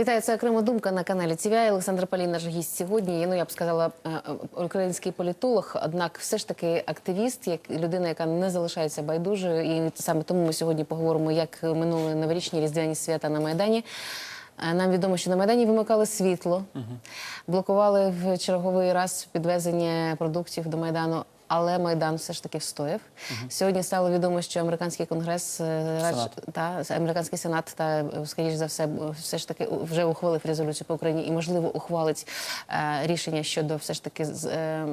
Вітаю, це окрема думка на каналі TVI. Олександр Палін, наш гість сьогодні. Ну я б сказала, е, е, український політолог, однак все ж таки активіст, як людина, яка не залишається байдужою. І саме тому ми сьогодні поговоримо, як минули новорічні різдвяні свята на майдані. Е, Нам відомо, що на майдані вимикали світло, блокували в черговий раз підвезення продуктів до майдану. Але майдан все ж таки встояв. Сьогодні стало відомо, що американський конгрес е, радж- та американський сенат та е, скоріш за все все ж таки вже ухвалив резолюцію по Україні і можливо ухвалить е, рішення щодо все ж таки з- е, е,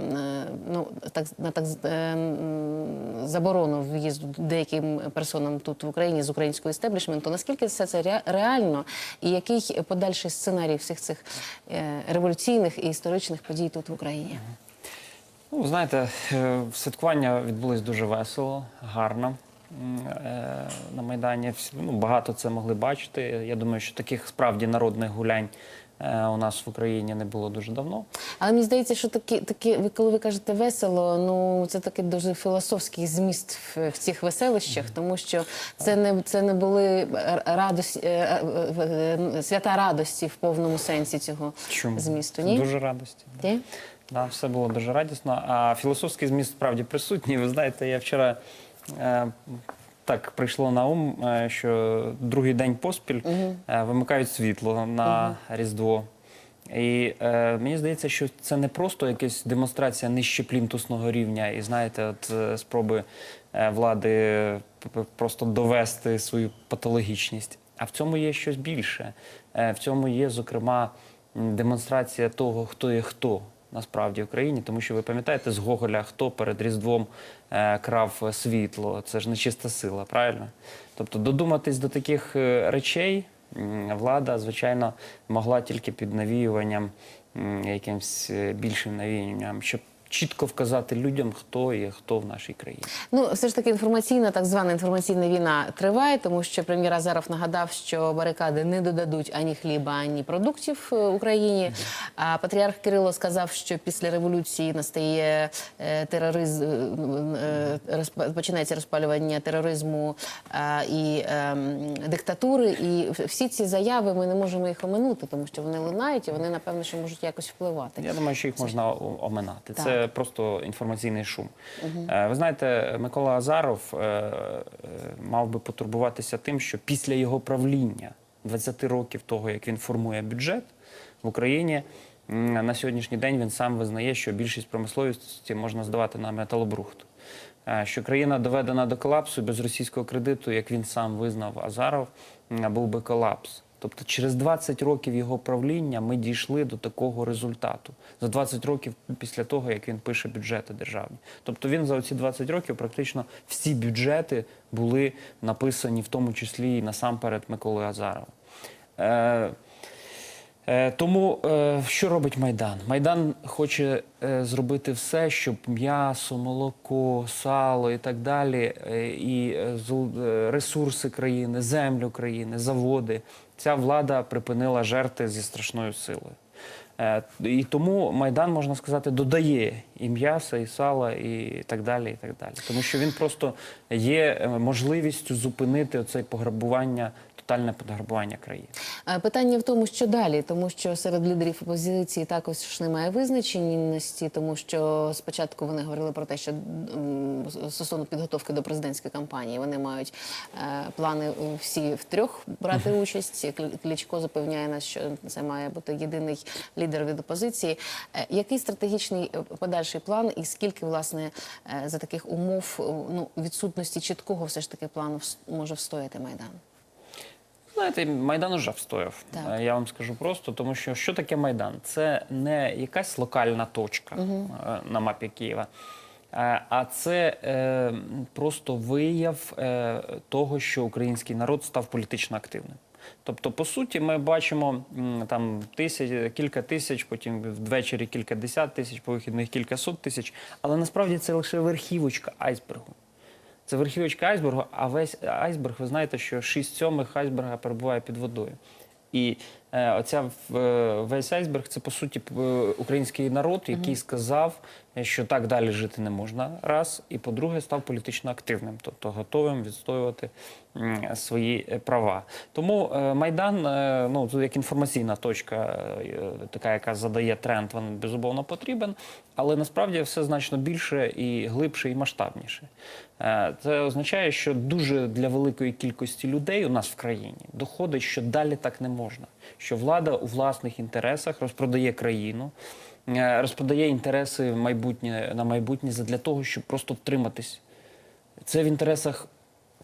ну так на так е, заборону в'їзду деяким персонам тут в Україні з українського істеблішменту. Наскільки все це ре- реально, і який подальший сценарій всіх цих е, революційних і історичних подій тут в Україні? Ну, знаєте, е, святкування відбулось дуже весело, гарно е, на Майдані. Ну, багато це могли бачити. Я думаю, що таких справді народних гулянь е, у нас в Україні не було дуже давно. Але мені здається, що такі, такі, ви коли ви кажете весело, ну це такий дуже філософський зміст в, в цих веселищах, тому що це не це не були радості, свята радості в повному сенсі цього Чому? змісту. Ні? Дуже радості. Ні? Да, все було дуже радісно. А філософський зміст справді присутній. Ви знаєте, я вчора е, так прийшло на ум, е, що другий день поспіль е, вимикають світло на Різдво. І е, мені здається, що це не просто якась демонстрація нижче плінтусного рівня, і знаєте, от е, спроби е, влади п- п- просто довести свою патологічність. А в цьому є щось більше. Е, в цьому є, зокрема, м, демонстрація того, хто є хто насправді в країні, тому що ви пам'ятаєте з Гоголя, хто перед Різдвом е, крав світло. Це ж нечиста сила, правильно? Тобто додуматись до таких е, речей влада, звичайно, могла тільки під навіюванням, якимсь е, більшим навіюванням, щоб чітко вказати людям, хто є хто в нашій країні. Ну, все ж таки інформаційна, так звана інформаційна війна триває, тому що прем'єр Азаров нагадав, що барикади не додадуть ані хліба, ані продуктів е, Україні. А патріарх Кирило сказав, що після революції настає е, тероризм, е, починається розпалювання тероризму і е, диктатури. І всі ці заяви ми не можемо їх оминути, тому що вони лунають і вони напевно що можуть якось впливати. Я думаю, що їх можна оминати. Так. Це просто інформаційний шум. Е, Ви знаєте, Микола Азаров е, е, мав би потурбуватися тим, що після його правління 20 років того, як він формує бюджет в Україні. На сьогоднішній день він сам визнає, що більшість промисловості можна здавати на металобрухт. Що країна доведена до колапсу без російського кредиту, як він сам визнав Азаров, був би колапс. Тобто через 20 років його правління ми дійшли до такого результату. За 20 років після того, як він пише бюджети державні. Тобто він за оці 20 років практично всі бюджети були написані, в тому числі і насамперед Миколою Азаровим. Е, Е, Тому е, що робить Майдан? Майдан хоче е, зробити все, щоб м'ясо, молоко, сало і так далі, е, і е, е, ресурси країни, землю країни, заводи. Ця влада припинила жерти зі страшною силою. Е, І тому Майдан, можна сказати, додає і м'яса, і сала, і так далі. і так далі. Тому що він просто є е, можливістю зупинити оце пограбування, тотальне пограбування країни. Е, Питання в тому, що далі, тому що серед лідерів опозиції також немає визначеності, тому що спочатку вони говорили про те, що стосовно підготовки до президентської кампанії вони мають плани всі втрьох брати участь. Клі- Кличко запевняє нас, що це має бути єдиний лідер від опозиції. Е, Який стратегічний е, подальший план, і скільки власне е, за таких умов ну відсутності чіткого все ж таки плану може встояти майдан? Знаєте, Майдан уже встояв. Так. Я вам скажу просто, тому що що таке Майдан? Це не якась локальна точка е, на мапі Києва, а це е, просто вияв е, того, що український народ став політично активним. Тобто, по суті, ми бачимо там тисяч, кілька тисяч, потім ввечері кілька десят тисяч, по вихідних кількасот тисяч. Але насправді це лише верхівочка айсбергу. Це верхівочка айсбергу, а весь айсберг, ви знаєте, що 6 сьомих айсберга перебуває під водою. І е, оця е, весь айсберг це по суті е, український народ, який сказав, що так далі жити не можна. Раз, і по-друге, став політично активним, тобто готовим відстоювати свої е, права. Тому е, майдан, е, ну тут як інформаційна точка, така, яка задає тренд, він безумовно потрібен, але насправді все значно більше і глибше, і масштабніше. Це означає, що дуже для великої кількості людей у нас в країні доходить, що далі так не можна. Що влада у власних інтересах розпродає країну, розпродає інтереси майбутнє на майбутнє для того, щоб просто втриматись. Це в інтересах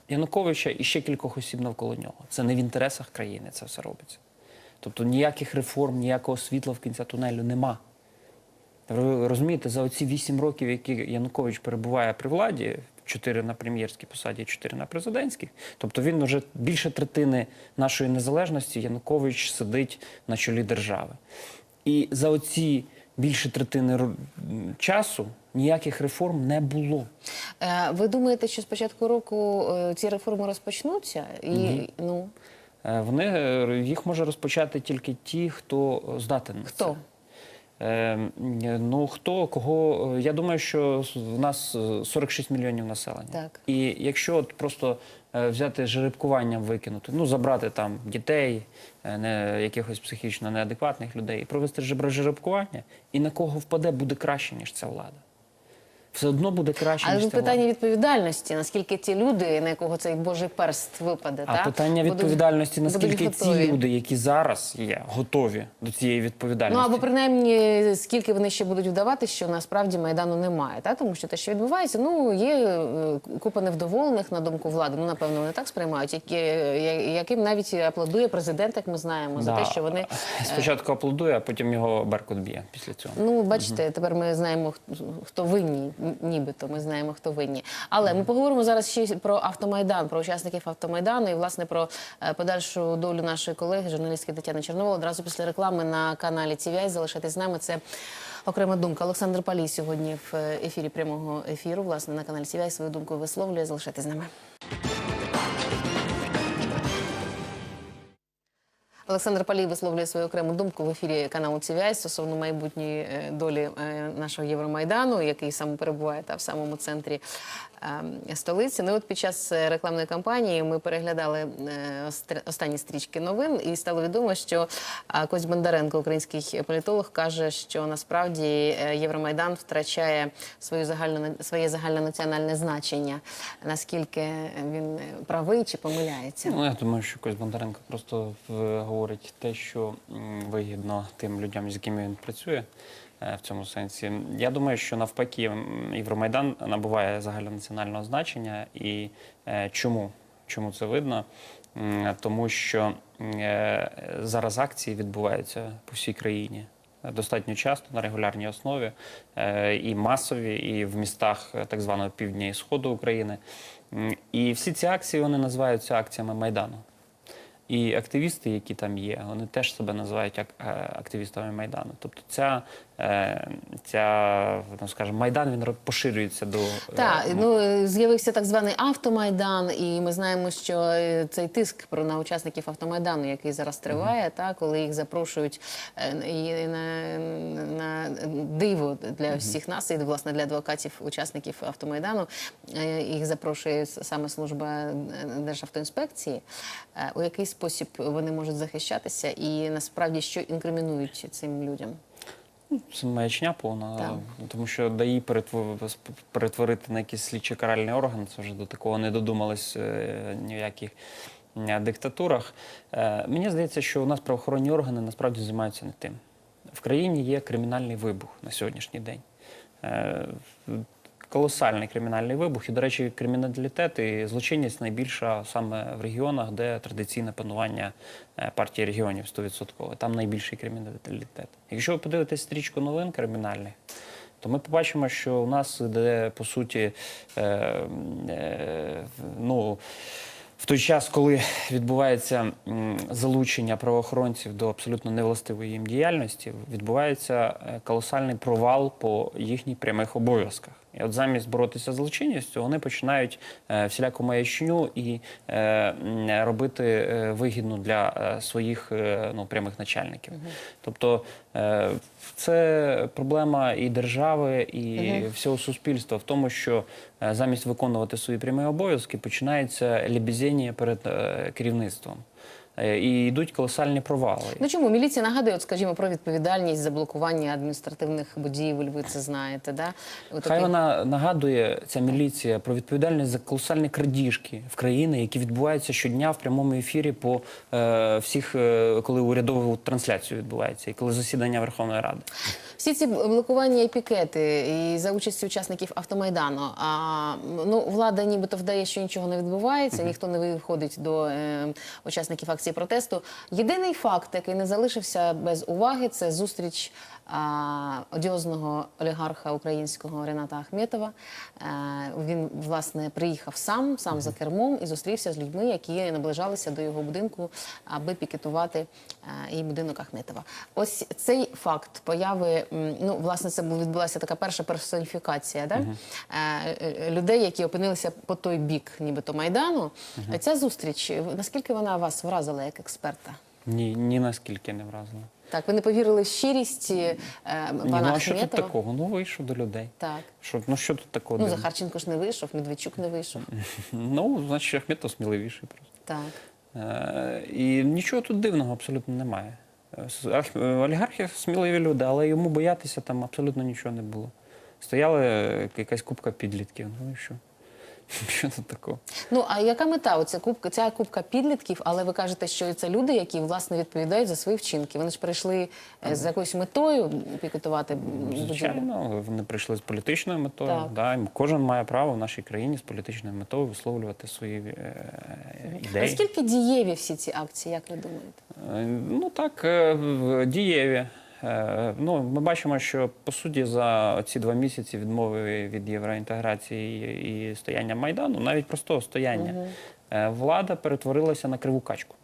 Януковича і ще кількох осіб навколо нього. Це не в інтересах країни це все робиться. Тобто ніяких реформ, ніякого світла в кінця тунелю нема. Ви розумієте, за оці вісім років, які Янукович перебуває при владі, чотири на прем'єрській посаді, чотири на президентській, тобто він вже більше третини нашої незалежності Янукович сидить на чолі держави. І за оці більше третини часу ніяких реформ не було. Е, Ви думаєте, що з початку року е, ці реформи розпочнуться? І ну Е, Вони їх може розпочати тільки ті, хто здатен. на хто? це. Ну хто кого? Я думаю, що в нас е, 46 мільйонів населення. Так. І якщо от просто взяти жеребкуванням викинути, ну забрати там дітей, е, не якихось психічно неадекватних людей, і провести жеребкування, і на кого впаде, буде краще ніж ця влада. Все одно буде краще Але ніж тут питання влада. відповідальності, наскільки ті люди, на якого цей божий перст випаде, А так? питання будуть- відповідальності, наскільки ці готові. люди, які зараз є, готові до цієї відповідальності? Ну або принаймні скільки вони ще будуть вдавати, що насправді майдану немає, та тому що те, що відбувається, ну є е, купа невдоволених на думку влади. Ну напевно, вони так сприймають, які яким навіть аплодує президент, як ми знаємо, за те, що вони Спочатку аплодує, а потім його Беркут б'є після цього. Ну, бачите, тепер ми знаємо, хто- винні, нібито ми знаємо, хто винні. Але ми поговоримо зараз ще про автомайдан, про учасників автомайдану і власне про е, подальшу долю нашої колеги, журналістки Тетяни Чорновол. Одразу після реклами на каналі TVI. Залишайтесь з нами. Це окрема думка. Олександр Палій сьогодні в е, ефірі прямого ефіру. Власне на каналі TVI свою думку висловлює. Залишайтесь з нами. Олександр Палій висловлює свою окрему думку в ефірі каналу TVI стосовно майбутньої е, долі е, нашого Євромайдану, який саме перебуває та в самому центрі столиці. Ну от під час е, рекламної кампанії ми переглядали е, останні стрічки новин, і стало відомо, що е, Кость Бондаренко, український політолог, каже, що насправді Євромайдан втрачає свою загальну своє загальнонаціональне значення. Наскільки він правий чи помиляється? Ну, я думаю, що Кость Бондаренко просто говорить те, що вигідно тим людям, з якими він працює в цьому сенсі. Я думаю, що навпаки Євромайдан набуває загальнонаціонального значення. І е, чому? Чому це видно? Тому що е, зараз акції відбуваються по всій країні. Достатньо часто на регулярній основі е, і масові, і в містах е, так званого півдня і сходу України. І всі ці акції вони називаються акціями Майдану. І активісти, які там є, вони теж себе називають як е, активістами Майдану. Тобто ця, е, ця ну, скажімо, Майдан він поширюється до е, Так, ну е, з'явився так званий автомайдан, і ми знаємо, що цей тиск про на учасників автомайдану, який зараз триває, та коли їх запрошують і на, на диво для всіх нас, і власне для адвокатів, учасників автомайдану, їх запрошує саме служба Державтоінспекції. У який спосіб вони можуть захищатися, і насправді що інкримінують цим людям? Це маячня повна, Так. тому що ДАІ перетвор- перетворити на якийсь слідчий каральний орган, це вже до такого не додумались е, ні в яких е, диктатурах. Е, Мені здається, що у нас правоохоронні органи насправді займаються не тим. В країні є кримінальний вибух на сьогоднішній день. Колосальний кримінальний вибух. І, до речі, криміналітет і злочинність найбільша саме в регіонах, де традиційне панування е, партії регіонів 100%. Там найбільший криміналітет. Якщо ви подивитесь стрічку новин кримінальних, то ми побачимо, що у нас іде, по суті, е, е, ну, в той час, коли відбувається залучення правоохоронців до абсолютно невластивої їм діяльності, відбувається е, колосальний провал по їхніх прямих обов'язках. І от замість боротися з злочинністю, вони починають е, всіляку маячню і е, робити е, вигідну для своїх ну, прямих начальників. Тобто це проблема і держави, і всього суспільства в тому, що замість виконувати свої прямі обов'язки починається лебезіння перед керівництвом. Е, І йдуть колосальні провали. Ну чому міліція нагадує, от скажімо, про відповідальність за блокування адміністративних будівель, ви це знаєте, да? От Хай такі- вона нагадує ця міліція про відповідальність за колосальні крадіжки в країни, які відбуваються щодня в прямому ефірі по е, всіх, е, коли урядову трансляцію відбувається, і коли засідання Верховної Ради. Всі ці блокування і пікети і за участі учасників автомайдану. А ну влада нібито вдає, що нічого не відбувається, ніхто не виходить до е, учасників акції протесту. Єдиний факт, який не залишився без уваги, це зустріч а, одіозного олігарха українського Рената Ахметова. Е, він власне приїхав сам, сам за кермом і зустрівся з людьми, які наближалися до його будинку, аби пікетувати е, і будинок Ахметова. Ось цей факт появи, ну власне, це бу- відбулася така перша персоніфікація да? е, людей, які опинилися по той бік, нібито майдану. Ця зустріч, наскільки вона вас вразила як експерта? Ні, ні наскільки не вразило. Так, ви не повірили в щирість е, пана ну а що тут такого? Ну вийшов до людей. Так. Що, ну що тут такого? Ну. Захарченко ж не вийшов, Медведчук не вийшов. Ну, значить, Ахметов сміливіший просто. Так. Е, І нічого тут дивного абсолютно немає. Е, е, Олігархи сміливі люди, але йому боятися там абсолютно нічого не було. Стояла е, якась купка підлітків. Ну і що? Що тут такого? Ну а яка мета? Оця кубка, ця кубка підлітків, але ви кажете, що це люди, які власне відповідають за свої вчинки. Вони ж прийшли е, з якоюсь метою пікетувати будівлю. Звичайно, вони прийшли з політичною метою. Так. Да, і кожен має право в нашій країні з політичною метою висловлювати свої е, ідеї. Наскільки дієві всі ці акції, як ви думаєте? Е, Ну так, е, в- дієві. Е, Ну, ми бачимо, що по суті за ці два місяці відмови від євроінтеграції і стояння Майдану, навіть простого стояння, е, влада перетворилася на криву качку.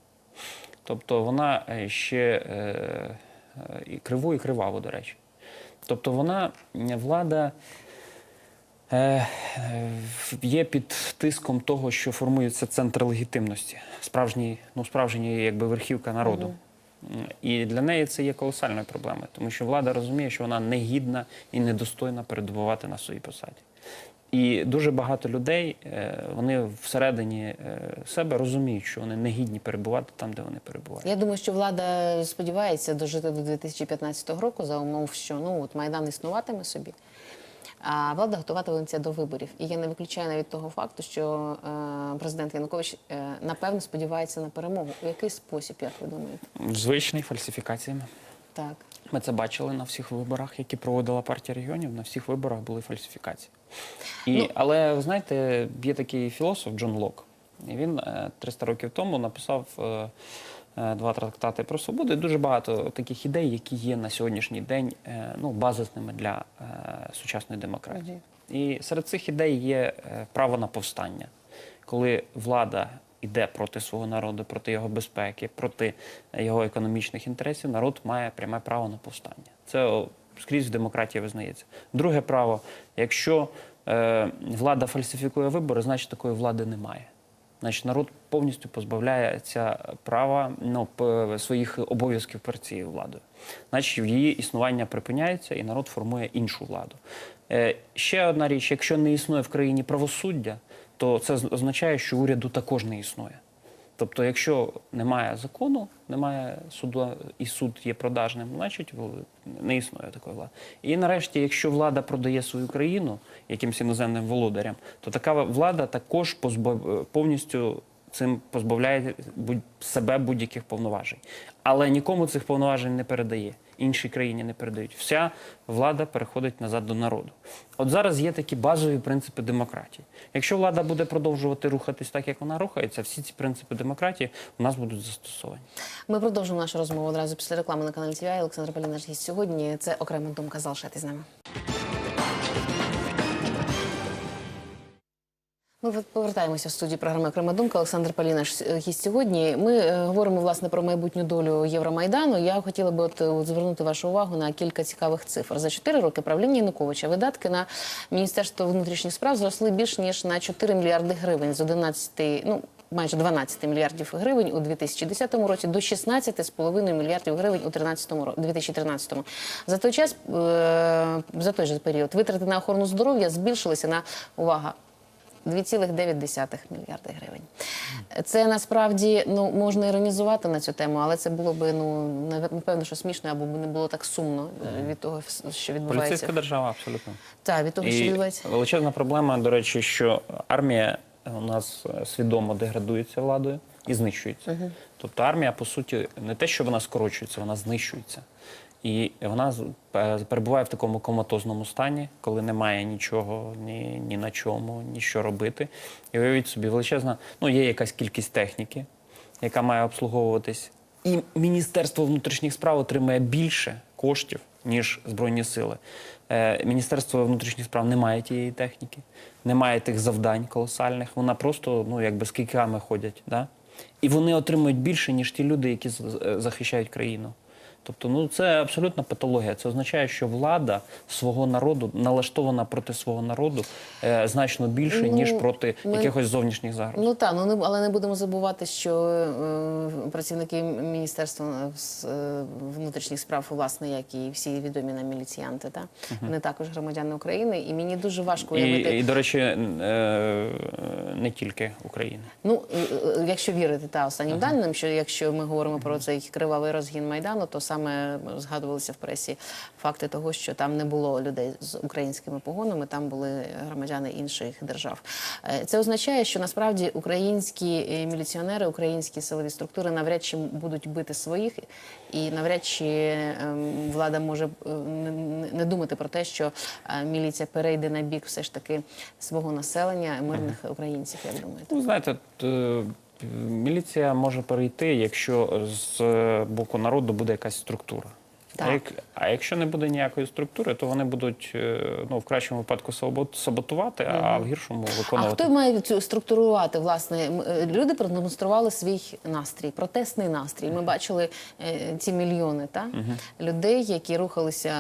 Тобто вона е, ще і криву, і криваву, до речі. Тобто вона, влада є під тиском того, що формується центр легітимності, справжній, ну, справжній якби верхівка народу. М, І для неї це є колосальною проблемою, тому що влада розуміє, що вона негідна і недостойна перебувати на своїй посаді. І дуже багато людей е, вони всередині е, себе розуміють, що вони не гідні перебувати там, де вони перебувають. Я думаю, що влада сподівається дожити до 2015 року за умов, що ну от майдан існуватиме собі. А влада готуватиметься до виборів. І я не виключаю навіть того факту, що е, президент Янукович е, напевно сподівається на перемогу. У який спосіб, як ви думаєте? Звичний фальсифікаціями. Так. Ми це бачили на всіх виборах, які проводила партія регіонів. На всіх виборах були фальсифікації. І, Ну- але ви знаєте, є такий філософ Джон Лок. І він е, 300 років тому написав е, е, два трактати про свободу. І дуже багато таких ідей, які є на сьогоднішній день е, ну, базисними для е, сучасної демократії. І серед цих ідей є е, право на повстання, коли влада йде проти свого народу, проти його безпеки, проти е, його економічних інтересів, народ має пряме право на повстання. Це скрізь в демократії визнається. Друге право, якщо е, влада фальсифікує вибори, значить такої влади немає. Значить, народ повністю позбавляється права ну, своїх обов'язків перед цією владою. Значить, її існування припиняється, і народ формує іншу владу. Е, ще одна річ: якщо не існує в країні правосуддя, то це означає, що уряду також не існує. Тобто, якщо немає закону, немає суду, і суд є продажним, значить не існує такої влади. І нарешті, якщо влада продає свою країну якимсь іноземним володарям, то така влада також позбав... повністю цим позбавляє будь... себе будь-яких повноважень. Але нікому цих повноважень не передає. Іншій країні не передають. Вся влада переходить назад до народу. От зараз є такі базові принципи демократії. Якщо влада буде продовжувати рухатись так, як вона рухається, всі ці принципи демократії у нас будуть застосовані. Ми продовжимо нашу розмову одразу після реклами на каналі ТВА. Олександр Полін, наш гість сьогодні. Це окрема думка. Залишайтесь з нами. Ми повертаємося в студію програми Окрема думка. Олександр Палінаш е, гість сьогодні. Ми е, говоримо власне про майбутню долю Євромайдану. Я хотіла би от, е, звернути вашу увагу на кілька цікавих цифр. За 4 роки правління Януковича видатки на Міністерство внутрішніх справ зросли більш ніж на 4 мільярди гривень з 11, ну майже 12 мільярдів гривень у 2010 році до 16,5 мільярдів гривень у 13 ро- 2013. За той час, за той же період, витрати на охорону здоров'я збільшилися на увага 2,9 мільярди гривень. Це насправді ну можна іронізувати на цю тему, але це було би ну напевно, що смішно або б не було так сумно е, від того, що відбувається. Поліцейська держава, абсолютно. Так, від того, що відбувається. величезна проблема, до речі, що армія у нас е, свідомо деградується владою і знищується. Тобто армія, по суті, не те, що вона скорочується, вона знищується. І вона перебуває в такому коматозному стані, коли немає нічого, ні, ні на чому, ні що робити. І уявіть собі, величезна, ну є якась кількість техніки, яка має обслуговуватись. І Міністерство внутрішніх справ отримує більше коштів, ніж Збройні сили. Е, Міністерство внутрішніх справ не має тієї техніки, немає тих завдань колосальних. Вона просто ну, якби з кийками ходять. Да? І вони отримують більше, ніж ті люди, які е, захищають країну. Тобто, ну це абсолютна патологія. Це означає, що влада свого народу налаштована проти свого народу е, значно більше, Ну, ніж проти ми- якихось зовнішніх загроз. Ну так, ну не але не будемо забувати, що е, працівники міністерства е, внутрішніх справ, власне, як і всі відомі нам міліціянти, та вони також громадяни України, і мені дуже важко уявити. І, і, до речі, е, не тільки України. Ну, е, е, якщо вірити та останнім даним, що якщо ми говоримо про цей кривавий розгін майдану, то саме згадувалися в пресі факти того, що там не було людей з українськими погонами, там були громадяни інших держав. Е, Це означає, що насправді українські е, міліціонери, українські силові структури навряд чи будуть бити своїх, і навряд чи ем, влада може е, не- думати про те, що е, міліція перейде на бік все ж таки свого населення, мирних українців, як думаєте? Ну, знаєте, е, міліція може перейти, якщо з боку народу буде якась структура. Так. А, як, а якщо не буде ніякої структури, то вони будуть е, ну, в кращому випадку сабо- саботувати, а в гіршому А виконувати. хто має цю структурувати? Власне, е, люди продемонстрували свій настрій, протестний настрій. Ми бачили е, ці мільйони та людей, які рухалися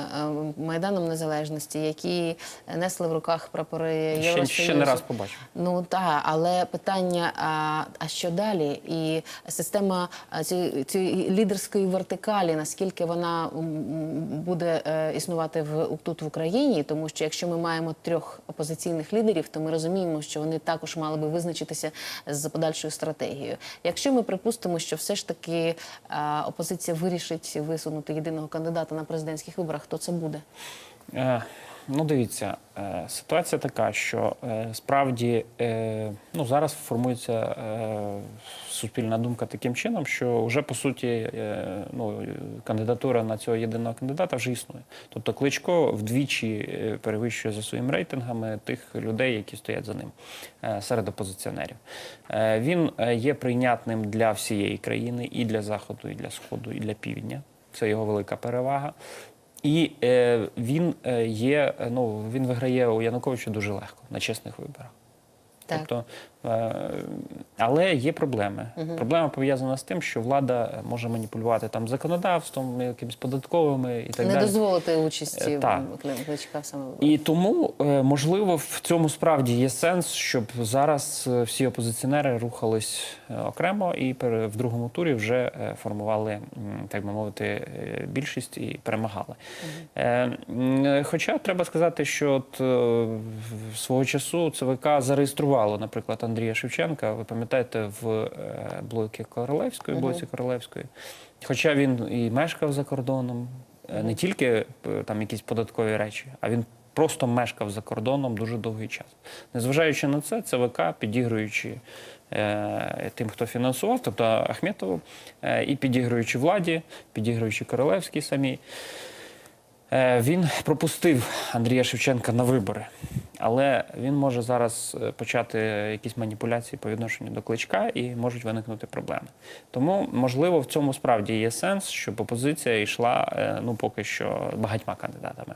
майданом незалежності, які несли в руках прапори ще, Євросоюзу. ще не раз побачимо. Ну так, але питання: а, а що далі? І система цієї, лідерської вертикалі, наскільки вона буде е, існувати в тут в Україні? Тому що якщо ми маємо трьох опозиційних лідерів, то ми розуміємо, що вони також мали би визначитися з подальшою стратегією. Якщо ми припустимо, що все ж таки опозиція вирішить висунути єдиного кандидата на президентських виборах, то це буде? Ну, дивіться, е, ситуація така, що е, справді е, ну, зараз формується суспільна думка таким чином, що вже по суті ну, кандидатура на цього єдиного кандидата вже існує. Тобто Кличко вдвічі перевищує за своїми рейтингами тих людей, які стоять за ним серед опозиціонерів. Він є прийнятним для всієї країни і для заходу, і для сходу, і для півдня. Це його велика перевага. І е, він е, є, е, ну він виграє у Януковича дуже легко на чесних виборах. Так. Тобто, але є проблеми. Проблема пов'язана з тим, що влада може маніпулювати там законодавством, якимись податковими і так Не далі. дозволити участі Е, так. Кличка саме. І тому, е, можливо, в цьому справді є сенс, щоб зараз е, всі опозиціонери рухались е, окремо і в другому турі вже е, формували, так би мовити, е, більшість і перемагали. Е, е, Хоча треба сказати, що от, е, свого часу ЦВК зареєструвало, наприклад, Андрія Шевченка. Ви пам'ятаєте, в е, блокі Королевської, блоці Королевської. Хоча він і мешкав за кордоном, е, не тільки е, там якісь податкові речі, а він просто мешкав за кордоном дуже довгий час. Незважаючи на це, ЦВК, підігруючи е, тим, хто фінансував, тобто Ахметову, е, і підігруючи владі, підігруючи Королевській самій, Е, Він пропустив Андрія Шевченка на вибори, але він може зараз е, почати якісь маніпуляції по відношенню до кличка і можуть виникнути проблеми. Тому, можливо, в цьому справді є сенс, щоб опозиція йшла е, ну поки що багатьма кандидатами.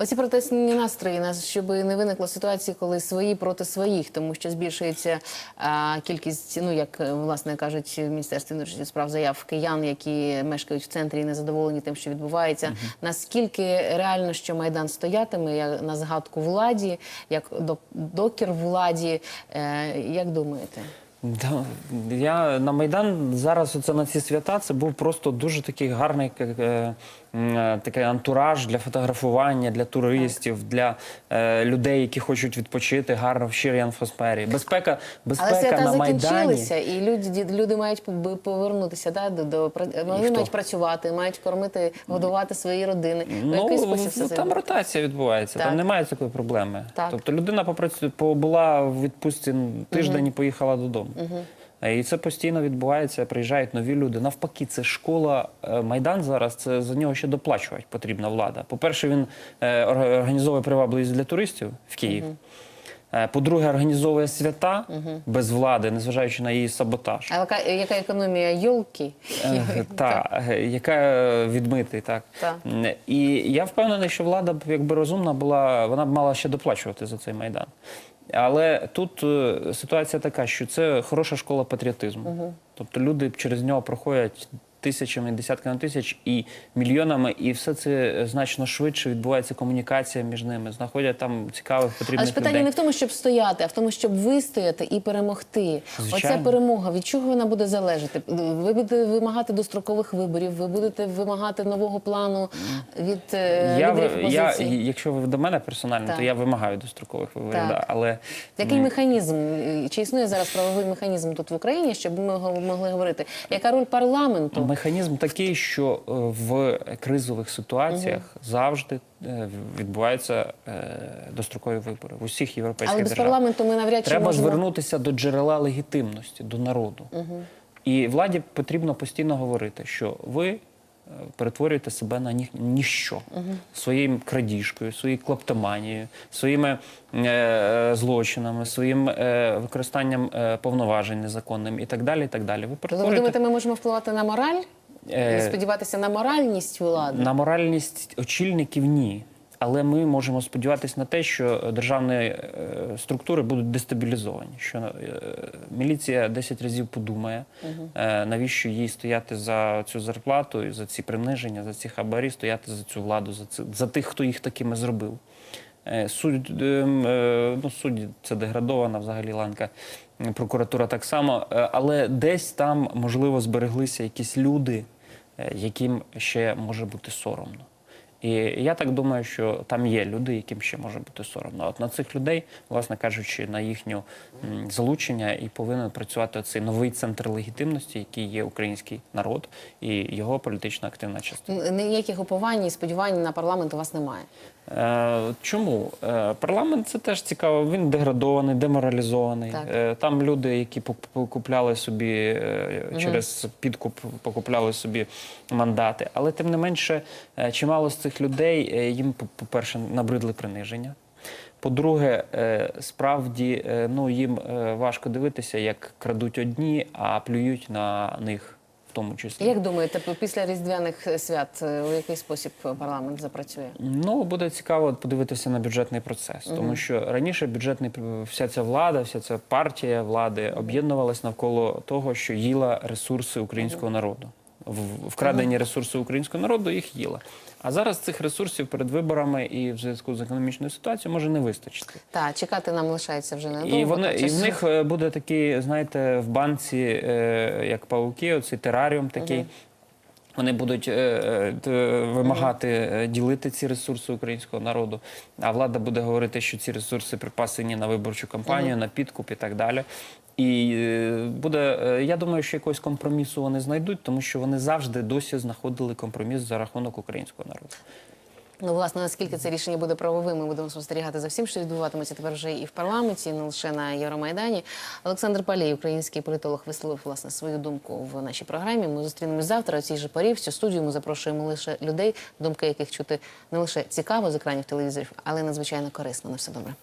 Оці протестні настрої нас, щоб не виникло ситуації, коли свої проти своїх, тому що збільшується а, кількість, ну як е, власне кажуть в міністерстві внутрішніх справ заяв киян, які мешкають в центрі і не задоволені тим, що відбувається. Наскільки реально, що майдан стоятиме, як на згадку владі, як до, докір владі, е, як думаєте? Да, я на Майдан зараз оце на ці свята це був просто дуже такий гарний е, е, такий антураж для фотографування, для туристів, для е, людей, які хочуть відпочити гарно в щирій атмосфері. Безпека, безпека Але свята на Майдані. закінчилися, і люди, люди мають пов- повернутися да, до, до пра- вони хто? мають працювати, мають кормити, годувати свої родини. В Ну, який спосіб ну, це там ротація відбувається, Так. там немає такої проблеми. Так. Тобто людина попрацю... побула в відпустці тиждень і поїхала додому. Е, І це постійно відбувається, приїжджають нові люди. Навпаки, це школа е, Майдан зараз. Це за нього ще доплачувати потрібна влада. По-перше, він е, організовує привабливість для туристів в Київ. По-друге, організовує свята без влади, незважаючи на її саботаж. А яка, яка економія йолки? Та, е, яка відмитий, так. Так. І я впевнений, що влада якби розумна була, вона б мала ще доплачувати за цей майдан. Але тут е, ситуація така, що це хороша школа патріотизму. Тобто люди через нього проходять тисячами, десятками тисяч і мільйонами, і все це значно швидше відбувається комунікація між ними. Знаходять там цікавих потрібних Але ж питання людей. не в тому, щоб стояти, а в тому, щоб вистояти і перемогти. Звичайно. Оця перемога, від чого вона буде залежати? Ви будете вимагати дострокових виборів, ви будете вимагати нового плану від е, Я, лідерів я, якщо ви до мене персонально, Так. то я вимагаю дострокових виборів. Да, але Який механізм? е, Чи існує зараз правовий механізм тут в Україні, щоб ми могли говорити? Яка роль парламенту? Механізм такий, що е, в кризових ситуаціях завжди е, відбуваються е, дострокові вибори в усіх європейських Але без держав. парламенту ми навряд чи Треба можна... звернутися до джерела легітимності, до народу. І владі потрібно постійно говорити, що ви перетворюєте себе на ні, ніщо своїм крадіжкою, своєю клептоманією, своїми е, злочинами, своїм е, використанням е, повноважень незаконним і так далі. І так далі. Ви перетворюєте... ви думаєте, ми можемо впливати на мораль? Е, Сподіватися на моральність влади? На моральність очільників ні. Але ми можемо сподіватися на те, що державні е, структури будуть дестабілізовані. Що е, міліція 10 разів подумає, е, навіщо їй стояти за цю зарплату за ці приниження, за ці хабарі, стояти за цю владу, за ці, за тих, хто їх такими зробив. Е, Судь, е, е, ну, судді це деградована взагалі ланка. Прокуратура так само, але десь там можливо збереглися якісь люди, яким ще може бути соромно. І я так думаю, що там є люди, яким ще може бути соромно. От на цих людей, власне кажучи, на їхнє залучення і повинен працювати цей новий центр легітимності, який є український народ і його політична активна частина. Ніяких уповань і сподівань на парламент у вас немає. Е, Чому Е, парламент це теж цікаво? Він деградований, деморалізований. Так. Е, Там люди, які пок- покупляли собі через підкуп, покупляли собі мандати. Але тим не менше, чимало з цих людей їм, по- по-перше, набридли приниження. По-друге, справді ну, їм важко дивитися, як крадуть одні, а плюють на них тому числі. Як думаєте, після різдвяних свят е, у який спосіб парламент запрацює? Ну, буде цікаво подивитися на бюджетний процес, тому що раніше бюджетний вся ця влада, вся ця партія влади об'єднувалась навколо того, що їла ресурси українського народу. В- Вкрадені ресурси українського народу їх їла. А зараз цих ресурсів перед виборами і в зв'язку з економічною ситуацією може не вистачити. Так, чекати нам лишається вже недовго. І вони і в них е, буде такий, знаєте, в банці, е, як пауки, оцей тераріум такий. Вони будуть е, е, вимагати е, ділити ці ресурси українського народу. А влада буде говорити, що ці ресурси припасені на виборчу кампанію, на підкуп і так далі. І буде, я думаю, що якогось компромісу вони знайдуть, тому що вони завжди досі знаходили компроміс за рахунок українського народу. Ну, власне, наскільки це рішення буде правовим, ми будемо спостерігати за всім, що відбуватиметься тепер вже і в парламенті, не лише на Євромайдані. Олександр Палій, український політолог, висловив власне свою думку в нашій програмі. Ми зустрінемось завтра. У цій же порі в цю студію ми запрошуємо лише людей, думки яких чути не лише цікаво з екранів телевізорів, але й надзвичайно корисно. На все добре.